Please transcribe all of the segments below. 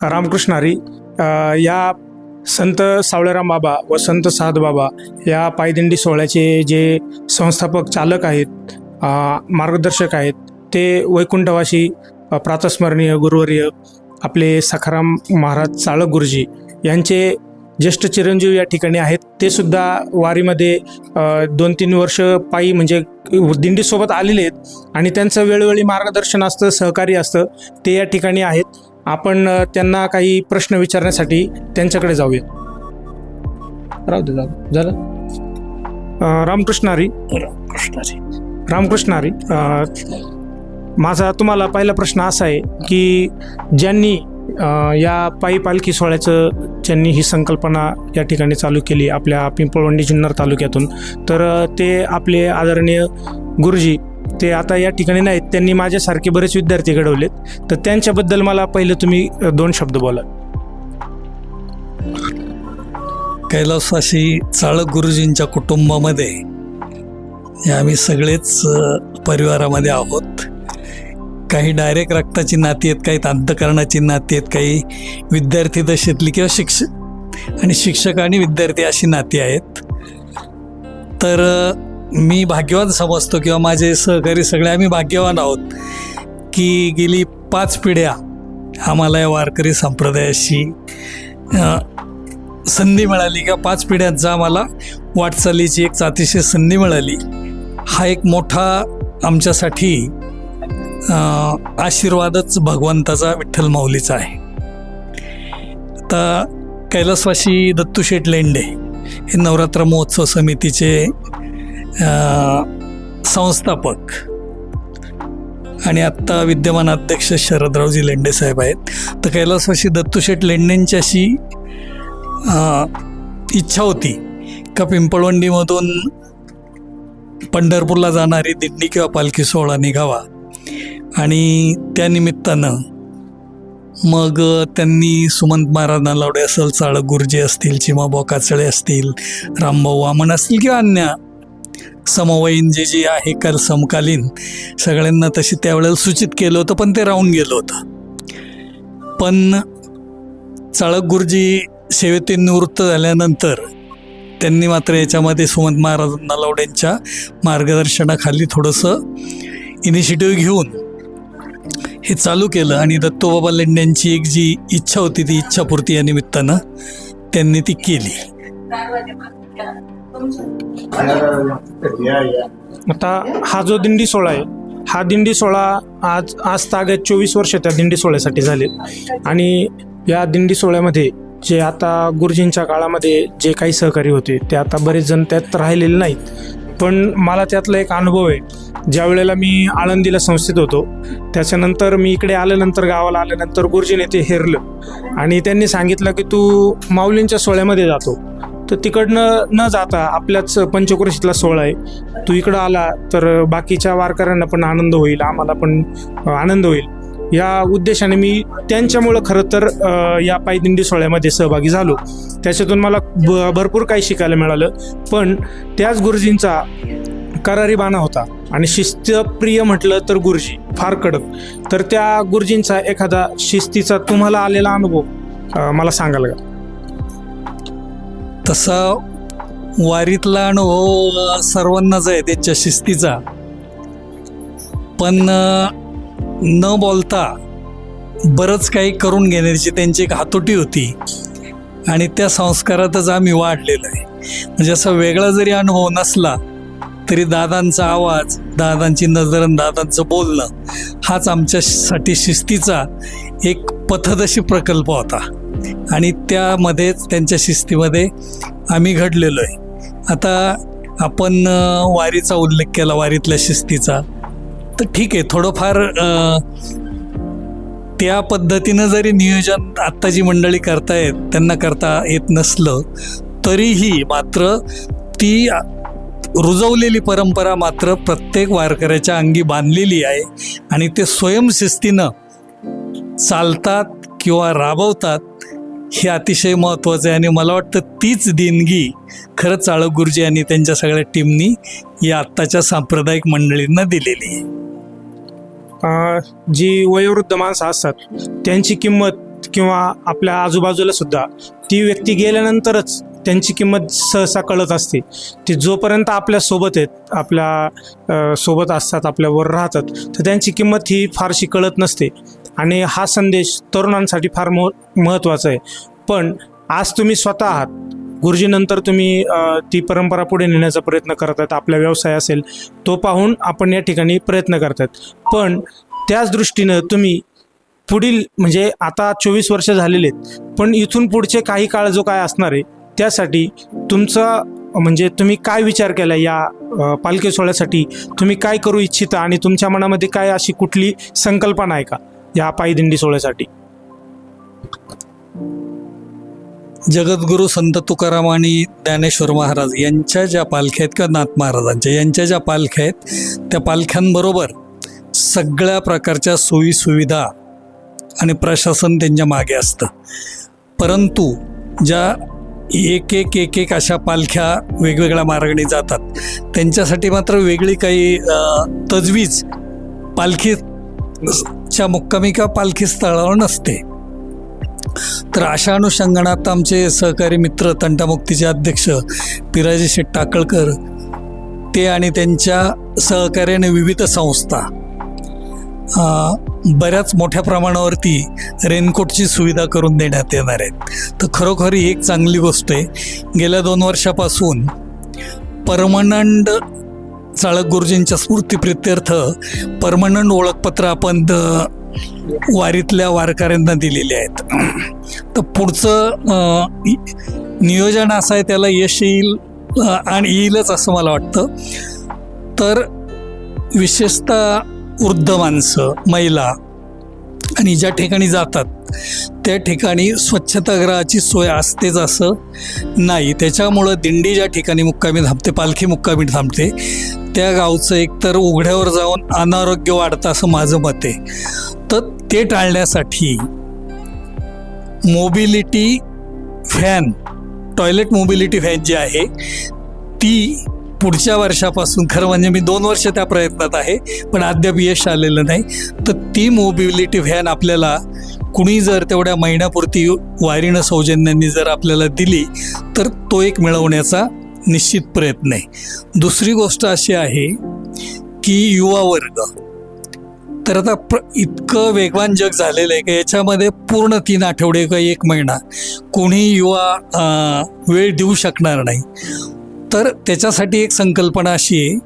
रामकृष्ण हरी या संत सावळेराम बाबा व संत साध बाबा या पायदिंडी सोहळ्याचे जे संस्थापक चालक आहेत मार्गदर्शक आहेत ते वैकुंठवासी प्रातस्मरणीय गुरुवर्य आपले सखाराम महाराज चाळक गुरुजी यांचे ज्येष्ठ चिरंजीव या ठिकाणी आहेत. ते सुद्धा वारीमध्ये दोन तीन वर्ष पायी म्हणजे दिंडीसोबत आलेले आहेत आणि त्यांचं वेळोवेळी मार्गदर्शन असतं सहकार्य असतं ते या ठिकाणी आहेत. आपण त्यांना काही प्रश्न विचारण्यासाठी त्यांच्याकडे जाऊया. राहू दे जाऊ. झालं? रामकृष्ण हरी. कृष्णाची रामकृष्ण हरी माझा तुम्हाला पहिला प्रश्न असा आहे की ज्यांनी या पायी पालखी सोहळ्याचं ज्यांनी ही संकल्पना या ठिकाणी चालू केली आपल्या पिंपळवंडी जुन्नर तालुक्यातून तर ते आपले आदरणीय गुरुजी ते आता या ठिकाणी नाहीत. त्यांनी माझ्यासारखे बरेच विद्यार्थी घडवलेत. तर त्यांच्याबद्दल मला पहिलं तुम्ही दोन शब्द बोला. कैलासवासी चाळक गुरुजींच्या कुटुंबामध्ये हे आम्ही सगळेच परिवारामध्ये आहोत. काही डायरेक्ट रक्ताची नाती आहेत काही अंतकरणाची नाती आहेत काही विद्यार्थी दशेतली किंवा शिक्षक आणि शिक्षक आणि विद्यार्थी अशी नाती आहेत. तर मी भाग्यवान समजतो किंवा माझे सहकारी सगळे आम्ही भाग्यवान आहोत की गेली पाच पिढ्या आम्हाला या वारकरी संप्रदायाशी संधी मिळाली किंवा पाच पिढ्यांचा आम्हाला वाटचालीची एक अतिशय संधी मिळाली. हा एक मोठा आमच्यासाठी आशीर्वादच भगवंताचा विठ्ठल माऊलीचा आहे. आता कैलासवासी दत्तूशेठ लेंडे हे नवरात्र महोत्सव समितीचे संस्थापक. आणि आत्ता विद्यमान अध्यक्ष शरदरावजी लेंडे साहेब आहेत. तर कैलासवासी दत्तूशेठ लेंडेंच्याशी इच्छा होती का पिंपळवंडीमधून पंढरपूरला जाणारी दिंडी किंवा पालखी सोहळा निघावा? आणि त्यानिमित्तानं मग त्यांनी सुमंत महाराज नालावडे असेल चाळक गुरुजी असतील चिमाबा काचळे असतील रामभाऊ वामन असतील किंवा अन्य समवयीन जे जे आहे काल समकालीन सगळ्यांना तशी त्यावेळेला सूचित केलं होतं पण ते राहून गेलं होतं. पण चाळक गुरुजी सेवेतून निवृत्त झाल्यानंतर त्यांनी मात्र याच्यामध्ये सुमंत महाराज नलावड्यांच्या मार्गदर्शनाखाली थोडंसं इनिशिएटिव्ह घेऊन हे चालू केलं. आणि दत्तोबाबा लेंड्यांची एक जी इच्छा होती ती इच्छापूर्ती या निमित्तानं त्यांनी ती केली. आता हा जो दिंडी सोहळा आहे हा दिंडी सोहळा आज आज तागत चोवीस वर्ष त्या दिंडी सोहळ्यासाठी झाले आणि या दिंडी सोहळ्यामध्ये जे आता गुरुजींच्या काळामध्ये जे काही सहकारी होते ते आता बरेच जण त्यात राहिलेले नाहीत. पण मला त्यातला एक अनुभव आहे ज्या वेळेला मी आळंदीला संस्थेत होतो त्याच्यानंतर मी इकडे आल्यानंतर गावाला आल्यानंतर गुरुजीने ते हेरलं. आणि त्यांनी सांगितलं की तू माऊलींच्या सोहळ्यामध्ये जातो. तर तिकडनं न जाता आपल्याच पंचक्रोशीतला सोहळा आहे. तू इकडं आला तर बाकीच्या वारकऱ्यांना पण आनंद होईल आम्हाला पण आनंद होईल. या उद्देशाने मी त्यांच्यामुळं खरं तर या पायदिंडी सोहळ्यामध्ये सहभागी झालो. त्याच्यातून मला ब भरपूर काही शिकायला मिळालं. पण त्याच गुरुजींचा करारी बाणा होता आणि शिस्तप्रिय म्हटलं तर गुरुजी फार कडक. तर त्या गुरुजींचा एखादा शिस्तीचा तुम्हाला आलेला अनुभव मला सांगाल का? तसा वारीतला अनुभव सर्वांनाच आहे त्याच्या शिस्तीचा. पण न बोलता बरंच काही करून घेण्याची त्यांची एक हातोटी होती. आणि त्या संस्कारातच आम्ही वाढलेलो आहे. म्हणजे असा वेगळा जरी अनुभव नसला तरी दादांचा आवाज दादांची नजर आणि दादांचं बोलणं हाच आमच्यासाठी शिस्तीचा एक पथदशी प्रकल्प होता. आणि त्यामध्येच त्यांच्या शिस्तीमध्ये आम्ही घडलेलो आहे. आता आपण वारीचा उल्लेख केला वारीतल्या शिस्तीचा. तर ठीक आहे थोडंफार त्या पद्धतीनं जरी नियोजन आत्ता जी मंडळी करतायत त्यांना करता येत नसलं तरीही मात्र ती रुजवलेली परंपरा मात्र प्रत्येक वारकऱ्याच्या अंगी बांधलेली आहे. आणि ते स्वयंशिस्तीनं चालतात किंवा राबवतात हे अतिशय महत्त्वाचं आहे आणि मला वाटतं तीच देणगी खरंच चाळक गुरुजी यांनी त्यांच्या सगळ्या टीमनी या आत्ताच्या सांप्रदायिक मंडळींना दिलेली आहे. जी वयोवृद्ध माणसं असतात त्यांची किंमत किंवा आपल्या आजूबाजूला सुद्धा ती व्यक्ती गेल्यानंतरच त्यांची किंमत सहसा कळत असते. ती जोपर्यंत आपल्यासोबत आहेत आपल्यासोबत असतात आपल्यावर राहतात तर त्यांची किंमत ही फारशी कळत नसते. आणि हा संदेश तरुणांसाठी फार मह महत्त्वाचा आहे. पण आज तुम्ही स्वतः आहात. गुरुजीनंतर तुम्ही ती परंपरा पुढे नेण्याचा प्रयत्न करतात. आपला व्यवसाय असेल तो पाहून आपण या ठिकाणी प्रयत्न करतात. पण त्याच दृष्टीनं तुम्ही पुढील म्हणजे आता चोवीस वर्ष झालेले आहेत पण इथून पुढचे काही काळ जो काय असणार आहे त्यासाठी तुमचा म्हणजे तुम्ही काय विचार केला या पालखी सोहळ्यासाठी? तुम्ही काय करू इच्छिता आणि तुमच्या मनामध्ये काय अशी कुठली संकल्पना आहे का? या पायदिंडी सोहळ्यासाठी. जगद्गुरू संत तुकाराम आणि ज्ञानेश्वर महाराज यांच्या ज्या पालख्या आहेत किंवा नाथ महाराजांच्या यांच्या ज्या पालख्या आहेत त्या पालख्यांबरोबर सगळ्या प्रकारच्या सोयीसुविधा आणि प्रशासन त्यांच्या मागे असतं. परंतु ज्या एक एक एक एक अशा पालख्या वेगवेगळ्या मार्गाने जातात त्यांच्यासाठी मात्र वेगळी काही तजवीज पालखी च्या मुक्कामिका पालखी स्थळावर नसते. तर अशा अनुषंगाने आता आमचे सहकारी मित्र तंटामुक्तीचे अध्यक्ष पिराजी शेठ टाकळकर ते आणि त्यांच्या सहकार्याने विविध संस्था बऱ्याच मोठ्या प्रमाणावरती रेनकोटची सुविधा करून देण्यात येणार आहेत. तर खरोखर ही एक चांगली गोष्ट आहे. गेल्या दोन वर्षापासून परमनंट चाळक गुरुजींच्या स्मृतीप्रित्यर्थ परमनंट ओळखपत्र आपण वारीतल्या वारकऱ्यांना दिलेले आहेत. तर पुढचं नियोजन असं आहे त्याला यश येईल आणि येईलच असं मला वाटतं. तर विशेषतः वृद्ध माणसं महिला आणि ज्या ठिकाणी जातात त्या ठिकाणी स्वच्छतागृहाची सोय असतेच असं नाही. त्याच्यामुळं दिंडी ज्या ठिकाणी मुक्कामी थांबते पालखी मुक्कामी थांबते त्या गावचं एकतर उघड्यावर जाऊन अनारोग्य वाढतं असं माझं मत आहे. तर ते टाळण्यासाठी mobility fan toilet mobility fan जी आहे ती पुढच्या वर्षापासून खरं म्हणजे मी दोन वर्ष त्या प्रयत्नात आहे पण अद्याप यश आलेलं नाही. तर ती मोबिलिटी व्हॅन आपल्याला कुणी जर तेवढ्या महिन्यापुरती वारीनं सौजन्यांनी जर आपल्याला दिली तर तो एक मिळवण्याचा निश्चित प्रयत्न आहे. दुसरी गोष्ट अशी आहे की युवा वर्ग. तर आता प्र इतकं वेगवान जग झालेलं आहे की याच्यामध्ये पूर्ण तीन आठवडे का एक महिना कोणी युवा वेळ देऊ शकणार नाही. तर त्याच्यासाठी एक संकल्पना अशी आहे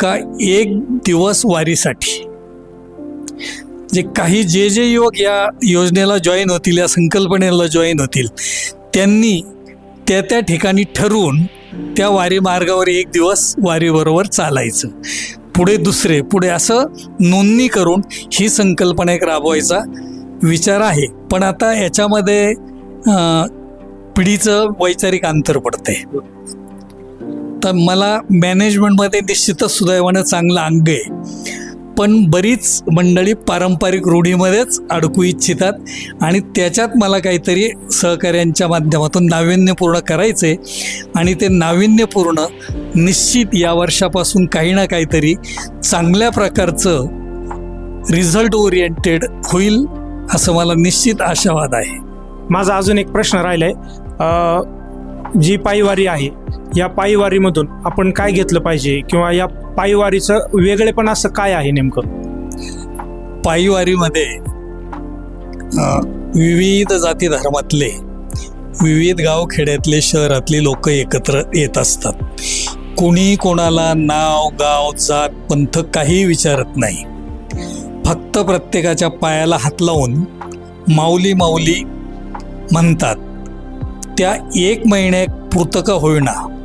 का एक दिवस वारीसाठी. जे काही जे जे युवक या योजनेला जॉईन होतील या संकल्पनेला जॉईन होतील त्यांनी त्या त्या ठिकाणी ठरवून त्या वारी मार्गावर एक दिवस वारीबरोबर चालायचं. पुढे दुसरे पुढे असं नोंदणी करून ही संकल्पना एक राबवायचा विचार आहे. पण आता याच्यामध्ये पिढीचं वैचारिक अंतर पडतंय. तर मला मॅनेजमेंटमध्ये निश्चितच सुदैवानं चांगलं अंग आहे. पण बरीच मंडळी पारंपरिक रूढीमध्येच अडकू इच्छितात आणि त्याच्यात मला काहीतरी सहकार्यांच्या माध्यमातून नाविन्यपूर्ण करायचं आहे आणि ते नाविन्यपूर्ण निश्चित या वर्षापासून काही ना काहीतरी चांगल्या प्रकारचं रिझल्ट ओरिएंटेड होईल असं मला निश्चित आशावाद आहे. माझा अजून एक प्रश्न राहिला आहे जी पायवारी आहे या पायवारीमधून आपण काय घेतलं पाहिजे किंवा या पायवारीचं वेगळेपण असं काय आहे नेमकं? पायीवारीमध्ये विविध जाती धर्मातले विविध गाव खेड्यातले शहरातले लोक एकत्र येत असतात. कोणी कोणाला नाव गाव जात पंथ काही विचारत नाही. फक्त प्रत्येकाच्या पायाला हात लावून माऊली माऊली म्हणतात त्या एक महिन्या पुरतं होईना.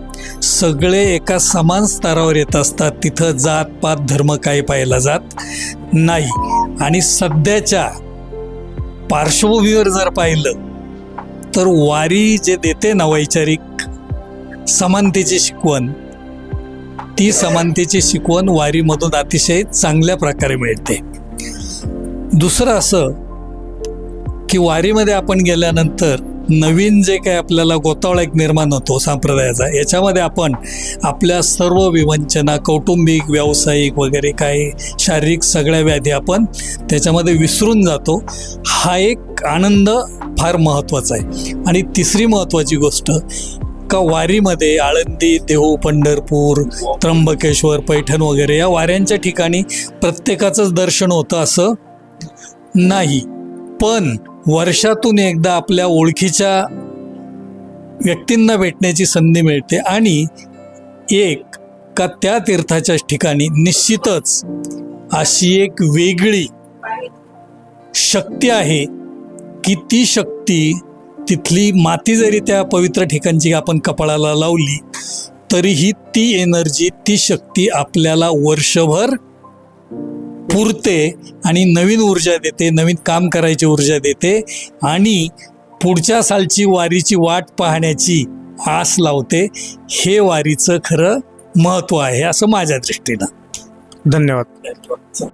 सगळे एका समान स्तरावर येत असतात. तिथं जात पात धर्म काही पाहिला जात नाही. आणि सध्याच्या पार्श्वभूमीवर जर पाहिलं तर वारी जे देते ना वैचारिक समानतेची शिकवण ती समानतेची शिकवण वारीमधून अतिशय चांगल्या प्रकारे मिळते. दुसरं असं की वारीमध्ये आपण गेल्यानंतर नवीन जे काही आपल्याला गोतावळा एक निर्माण होतो संप्रदायाचा याच्यामध्ये आपण आपल्या सर्व विवंचना कौटुंबिक व्यावसायिक वगैरे काही शारीरिक सगळ्या व्याधी आपण त्याच्यामध्ये विसरून जातो. हा एक आनंद फार महत्त्वाचा आहे. आणि तिसरी महत्त्वाची गोष्ट का वारीमध्ये आळंदी देहू पंढरपूर त्र्यंबकेश्वर पैठण वगैरे या वाऱ्यांच्या ठिकाणी प्रत्येकाचंच दर्शन होतं असं नाही. पण वर्षातून एकदा आपल्या ओळखीच्या व्यक्तींना भेटण्याची संधी मिळते आणि एक का त्या तीर्थाच्या ठिकाणी निश्चितच अशी एक वेगळी शक्ती आहे की ती शक्ती तिथली माती जरी त्या पवित्र ठिकाणची आपण कपाळाला लावली तरीही ती एनर्जी ती शक्ती आपल्याला वर्षभर पुरते आणि नवीन ऊर्जा देते नवीन काम करायची ऊर्जा देते आणि पुढच्या सालची वारीची वाट पाहण्याची आस लावते. हे वारीचं खरं महत्त्व आहे असं माझ्या दृष्टीनं. धन्यवाद.